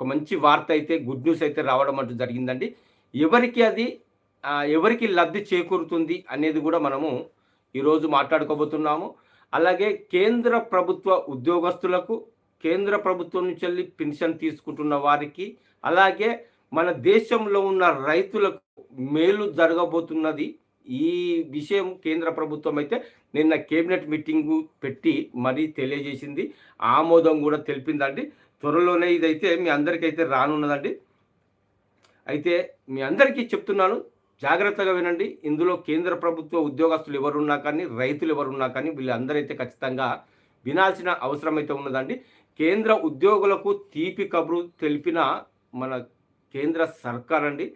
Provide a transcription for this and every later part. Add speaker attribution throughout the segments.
Speaker 1: ఒక మంచి వార్త అయితే గుడ్ న్యూస్ అయితే రావడం అంటూ జరిగిందండి. ఎవరికి అది ఎవరికి లబ్ధి చేకూరుతుంది అనేది కూడా మనము ఈరోజు మాట్లాడుకోబోతున్నాము. అలాగే కేంద్ర ప్రభుత్వ ఉద్యోగస్తులకు కేంద్ర ప్రభుత్వం నుంచి వెళ్ళి పెన్షన్ తీసుకుంటున్న వారికి అలాగే మన దేశంలో ఉన్న రైతులకు మేలు జరగబోతున్నది ఈ విషయం కేంద్ర ప్రభుత్వం అయితే నిన్న కేబినెట్ మీటింగు పెట్టి మరీ తెలియజేసింది. ఆమోదం కూడా తెలిపిందండి. త్వరలోనే ఇదైతే మీ అందరికైతే రానున్నదండి. అయితే మీ అందరికీ చెప్తున్నాను జాగ్రత్తగా వినండి. ఇందులో కేంద్ర ప్రభుత్వ ఉద్యోగస్తులు ఎవరున్నా కానీ రైతులు ఎవరున్నా కానీ వీళ్ళందరైతే ఖచ్చితంగా వినాల్సిన అవసరం అయితే ఉన్నదండి. కేంద్ర ఉద్యోగులకు తీపి కబురు తెలిపిన మన కేంద్ర సర్కార్ అండి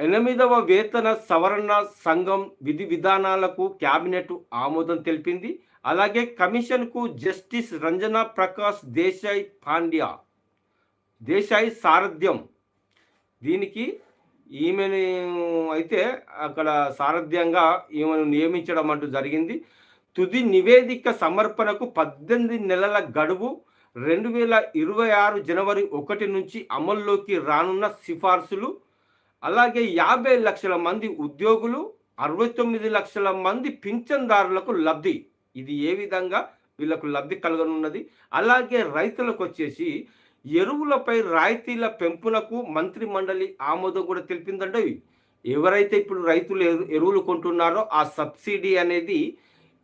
Speaker 1: ఎనిమిదవ వేతన సవరణ సంఘం విధి విధానాలకు క్యాబినెట్ ఆమోదం తెలిపింది. అలాగే కమిషన్కు జస్టిస్ రంజనా ప్రకాష్ దేశాయ్ పాండ్యా దేశాయ్ సారథ్యం. దీనికి ఈమెను అయితే అక్కడ సారథ్యంగా ఈమెను నియమించడం అంటూ జరిగింది. తుది నివేదిక సమర్పణకు పద్దెనిమిది నెలల గడువు రెండు వేల ఇరవై ఆరు జనవరి ఒకటి నుంచి అమల్లోకి రానున్న సిఫార్సులు అలాగే యాభై లక్షల మంది ఉద్యోగులు అరవై తొమ్మిది లక్షల మంది పింఛన్దారులకు లబ్ధి. ఇది ఏ విధంగా వీళ్ళకు లబ్ధి కలగనున్నది? అలాగే రైతులకు వచ్చేసి ఎరువులపై రాయితీల పెంపునకు మంత్రి మండలి ఆమోదం కూడా తెలిపిందంటే ఎవరైతే ఇప్పుడు రైతులు ఎరువులు కొంటున్నారో ఆ సబ్సిడీ అనేది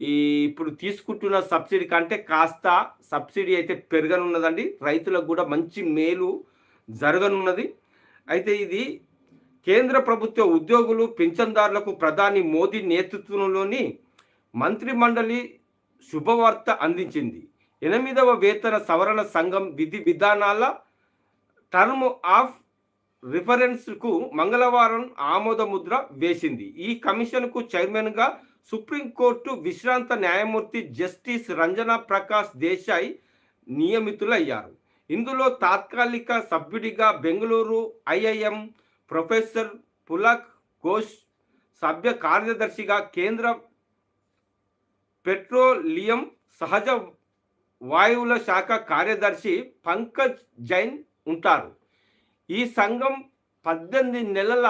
Speaker 1: ఈ ఇప్పుడు తీసుకుంటున్న సబ్సిడీ కంటే కాస్త సబ్సిడీ అయితే పెరగనున్నదండి. రైతులకు కూడా మంచి మేలు జరగనున్నది. అయితే ఇది కేంద్ర ప్రభుత్వ ఉద్యోగులు పింఛన్దారులకు ప్రధాని మోదీ నేతృత్వంలోని మంత్రి మండలి శుభవార్త అందించింది. ఎనిమిదవ వేతన సవరణ సంఘం విధి విధానాల టర్మ్ ఆఫ్ రిఫరెన్స్కు మంగళవారం ఆమోదముద్ర వేసింది. ఈ కమిషన్కు చైర్మన్గా సుప్రీంకోర్టు విశ్రాంత న్యాయమూర్తి జస్టిస్ రంజనా ప్రకాష్ దేశాయ్ నియమితులయ్యారు. ఇందులో తాత్కాలిక సభ్యుడిగా బెంగళూరు ఐఐఎం ప్రొఫెసర్ పులక్ ఘోష్ సభ్య కార్యదర్శిగా కేంద్ర పెట్రోలియం సహజ వాయువుల శాఖ కార్యదర్శి పంకజ్ జైన్ ఉంటారు. ఈ సంఘం పద్దెనిమిది నెలల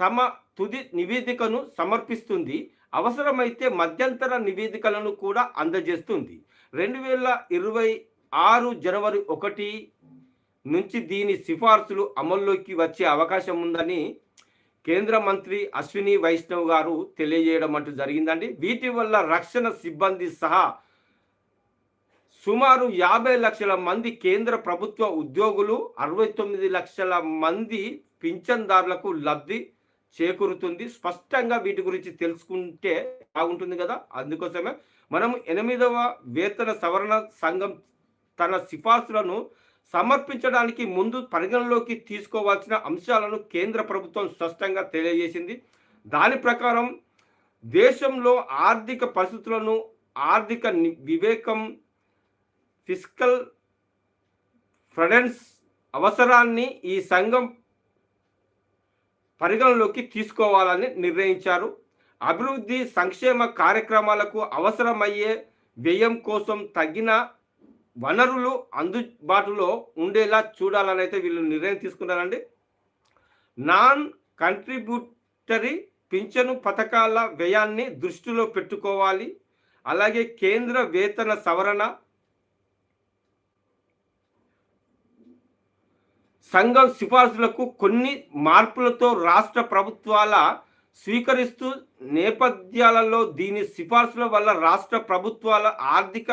Speaker 1: తమ తుది నివేదికను సమర్పిస్తుంది. అవసరమైతే మధ్యంతర నివేదికలను కూడా అందజేస్తుంది. రెండు వేల ఇరవై ఆరు జనవరి ఒకటి నుంచి దీని సిఫార్సులు అమల్లోకి వచ్చే అవకాశం ఉందని కేంద్ర మంత్రి అశ్విని వైష్ణవ్ గారు తెలియజేయడం అంటూ జరిగిందండి. వీటి వల్ల రక్షణ సిబ్బంది సహా సుమారు యాభై లక్షల మంది కేంద్ర ప్రభుత్వ ఉద్యోగులు అరవై తొమ్మిది లక్షల మంది పింఛన్దారులకు లబ్ధి చేకూరుతుంది. స్పష్టంగా వీటి గురించి తెలుసుకుంటే బాగుంటుంది కదా. అందుకోసమే మనం ఎనిమిదవ వేతన సవరణ సంఘం తన సిఫార్సులను సమర్పించడానికి ముందు పరిగణలోకి తీసుకోవాల్సిన అంశాలను కేంద్ర ప్రభుత్వం స్పష్టంగా తెలియజేసింది. దాని ప్రకారం దేశంలో ఆర్థిక పరిస్థితులను ఆర్థిక వివేకం ఫిజికల్ ఫ్రెడెన్స్ అవసరాన్ని ఈ సంఘం పరిగణలోకి తీసుకోవాలని నిర్ణయించారు. అభివృద్ధి సంక్షేమ కార్యక్రమాలకు అవసరమయ్యే వ్యయం కోసం తగిన వనరులు అందుబాటులో ఉండేలా చూడాలని అయితే వీళ్ళు నిర్ణయం తీసుకున్నారండి. నాన్ కంట్రిబ్యూటరీ పింఛను పథకాల వ్యయాన్ని దృష్టిలో పెట్టుకోవాలి. అలాగే కేంద్ర వేతన సవరణ సంఘం సిఫార్సులకు కొన్ని మార్పులతో రాష్ట్ర ప్రభుత్వాల స్వీకరిస్తూ నేపథ్యాలలో దీని సిఫార్సుల వల్ల రాష్ట్ర ప్రభుత్వాల ఆర్థిక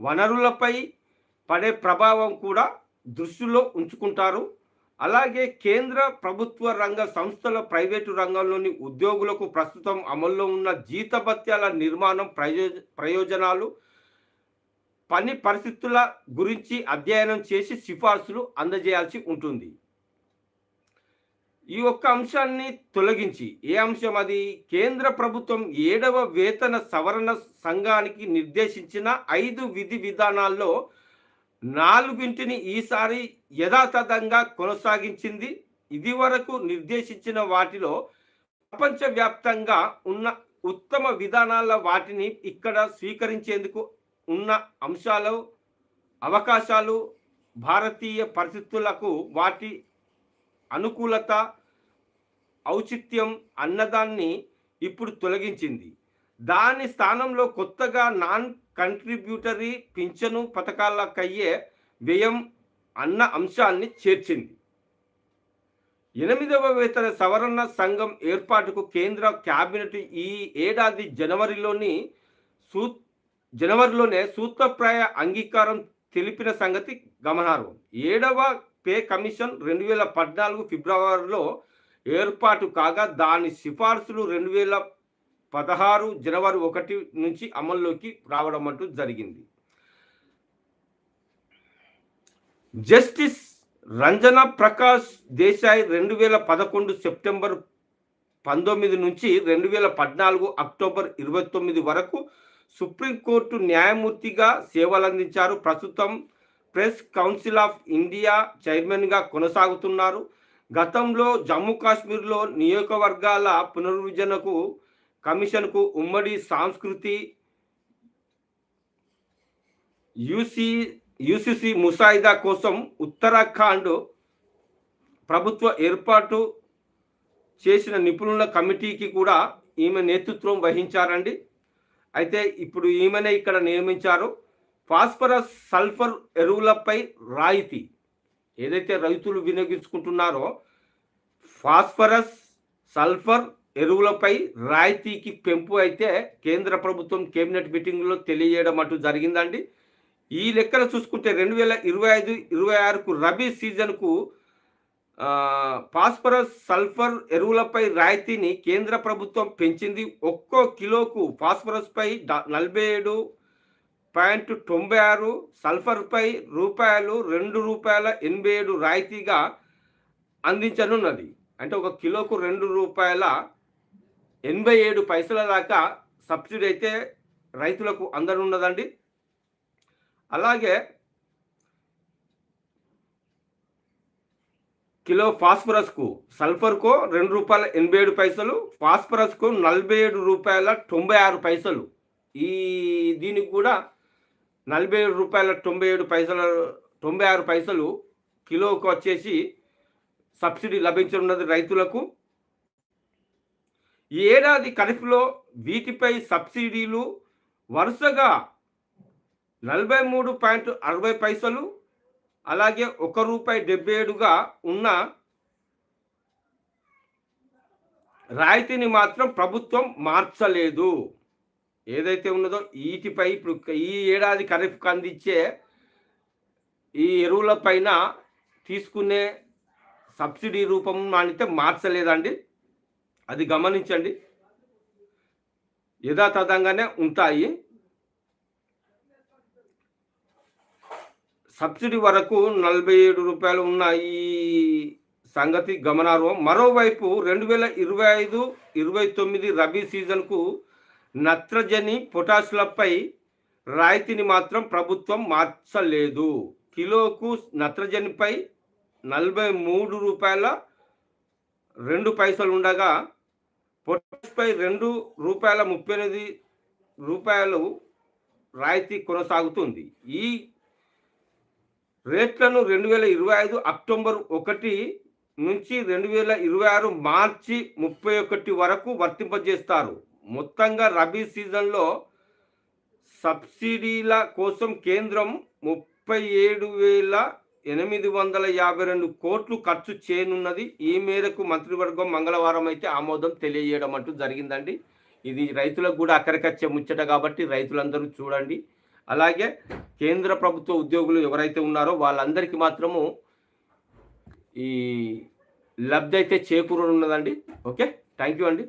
Speaker 1: వనరులపై పడే ప్రభావం కూడా దృష్టిలో ఉంచుకుంటారు. అలాగే కేంద్ర ప్రభుత్వ రంగ సంస్థల ప్రైవేటు రంగంలోని ఉద్యోగులకు ప్రస్తుతం అమల్లో ఉన్న జీతభత్యాల నిర్మాణం ప్రయోజ ప్రయోజనాలు పని పరిస్థితుల గురించి అధ్యయనం చేసి సిఫార్సులు అందజేయాల్సి ఉంటుంది. ఈ ఒక్క అంశాన్ని తొలగించి ఏ అంశం అది? కేంద్ర ప్రభుత్వం ఏడవ వేతన సవరణ సంఘానికి నిర్దేశించిన ఐదు విధి విధానాల్లో నాలుగింటిని ఈసారి యథాతథంగా కొనసాగించింది. ఇది వరకు నిర్దేశించిన వాటిలో ప్రపంచవ్యాప్తంగా ఉన్న ఉత్తమ విధానాల వాటిని ఇక్కడ స్వీకరించేందుకు ఉన్న అంశాలు అవకాశాలు భారతీయ పరిస్థితులకు వాటి అనుకూలత ఔచిత్యం అన్నదాన్ని ఇప్పుడు తొలగించింది. దాని స్థానంలో కొత్తగా నాన్ కంట్రిబ్యూటరీ పింఛను పథకాలకయ్యే వ్యయం అన్న అంశాన్ని చేర్చింది. ఎనిమిదవ వేతన సవరణ సంఘం ఏర్పాటుకు కేంద్ర కేబినెట్ ఈ ఏడాది జనవరిలోని సూ జనవరిలోనే సూత్రప్రాయ అంగీకారం తెలిపిన సంగతి గమనార్హం. ఏడవ పే కమిషన్ రెండు వేల పద్నాలుగు ఫిబ్రవరిలో ఏర్పాటు కాగా దాని సిఫార్సులు రెండు వేల పదహారు జనవరి ఒకటి నుంచి అమల్లోకి రావడం అంటూ జరిగింది. జస్టిస్ రంజన ప్రకాష్ దేశాయ్ రెండు వేల పదకొండు సెప్టెంబర్ పంతొమ్మిది నుంచి రెండు వేల పద్నాలుగు అక్టోబర్ ఇరవై తొమ్మిది వరకు సుప్రీంకోర్టు న్యాయమూర్తిగా సేవలందించారు. ప్రస్తుతం ప్రెస్ కౌన్సిల్ ఆఫ్ ఇండియా చైర్మన్గా కొనసాగుతున్నారు. గతంలో జమ్మూ కాశ్మీర్లో నియోజకవర్గాల పునర్విభజనకు కమిషన్కు ఉమ్మడి సాంస్కృతి యూసీ యూసీసీ ముసాయిదా కోసం ఉత్తరాఖండ్ ప్రభుత్వ ఏర్పాటు చేసిన నిపుణుల కమిటీకి కూడా ఈమె నేతృత్వం వహించారండి. అయితే ఇప్పుడు ఈమెనే ఇక్కడ నియమించారు. ఫాస్ఫరస్ సల్ఫర్ ఎరువులపై రాయితీ. ఏదైతే రైతులు వినియోగించుకుంటున్నారో ఫాస్ఫరస్ సల్ఫర్ ఎరువులపై రాయితీకి పెంపు అయితే కేంద్ర ప్రభుత్వం కేబినెట్ మీటింగ్లో తెలియజేయడం అటు జరిగిందండి. ఈ లెక్కలు చూసుకుంటే రెండు వేల ఇరవై ఐదు ఇరవై ఆరుకు రబీ సీజన్కు ఫాస్ఫరస్ సల్ఫర్ ఎరువులపై రాయితీని కేంద్ర ప్రభుత్వం పెంచింది. ఒక్కో కిలోకు ఫాస్ఫరస్పై నలభై ఏడు పాయింట్ తొంభై ఆరు సల్ఫర్పై రూపాయలు రెండు రూపాయల ఎనభై ఏడు రాయితీగా అందించనున్నది. అంటే ఒక కిలోకు రెండు రూపాయల ఎనభై ఏడు పైసల దాకా సబ్సిడీ అయితే రైతులకు అందనున్నదండి. అలాగే కిలో ఫాస్ఫరస్కు సల్ఫర్కు రెండు రూపాయల ఎనభై ఏడు పైసలు ఫాస్ఫరస్కు నలభై ఏడు రూపాయల తొంభై ఆరు పైసలు. ఈ దీనికి కూడా నలభై ఏడు రూపాయల తొంభై ఏడు పైసల తొంభై ఆరు పైసలు కిలోకు వచ్చేసి సబ్సిడీ లభించనున్నది రైతులకు. ఈ ఏడాది ఖరీఫ్లో వీటిపై సబ్సిడీలు వరుసగా నలభై మూడు పాయింట్ అరవై పైసలు అలాగే ఒక రూపాయి డెబ్బై ఏడుగా ఉన్న రాయితీని మాత్రం ప్రభుత్వం మార్చలేదు. ఏదైతే ఉన్నదో వీటిపై ఇప్పుడు ఈ ఏడాది ఖరీఫ్కి అందించే ఈ ఎరువుల పైన తీసుకునే సబ్సిడీ రూపం మానితే మార్చలేదండి. అది గమనించండి. యథాతథంగానే ఉంటాయి. సబ్సిడీ వరకు నలభై ఏడు రూపాయలు ఉన్న ఈ సంగతి గమనార్హం. మరోవైపు రెండు వేల ఇరవై ఐదు ఇరవై తొమ్మిది రబీ సీజన్కు నత్రజని పొటాషులపై రాయితీని మాత్రం ప్రభుత్వం మార్చలేదు. కిలోకు నత్రజనిపై నలభై మూడు రూపాయల రెండు పైసలు ఉండగా పొటాష్పై రెండు రూపాయల ముప్పై ఎనిమిది రూపాయలు రాయితీ కొనసాగుతుంది. ఈ రేట్లను రెండు వేల ఇరవై ఐదు అక్టోబర్ ఒకటి నుంచి రెండు వేల ఇరవై ఆరు మార్చి ముప్పై ఒకటి వరకు వర్తింపజేస్తారు. మొత్తంగా రబీ సీజన్లో సబ్సిడీల కోసం కేంద్రం ముప్పై ఏడు వేల ఎనిమిది వందల యాభై రెండు కోట్లు ఖర్చు చేయనున్నది. ఈ మేరకు మంత్రివర్గం మంగళవారం అయితే ఆమోదం తెలియజేయడం అంటూ జరిగిందండి. ఇది రైతులకు కూడా అక్కడికచ్చే ముచ్చట కాబట్టి రైతులందరూ చూడండి. అలాగే కేంద్ర ప్రభుత్వ ఉద్యోగులు ఎవరైతే ఉన్నారో వాళ్ళందరికీ మాత్రము ఈ లబ్ధి అయితే చేకూరనున్నదండి. ఓకే? థ్యాంక్ యూ అండి.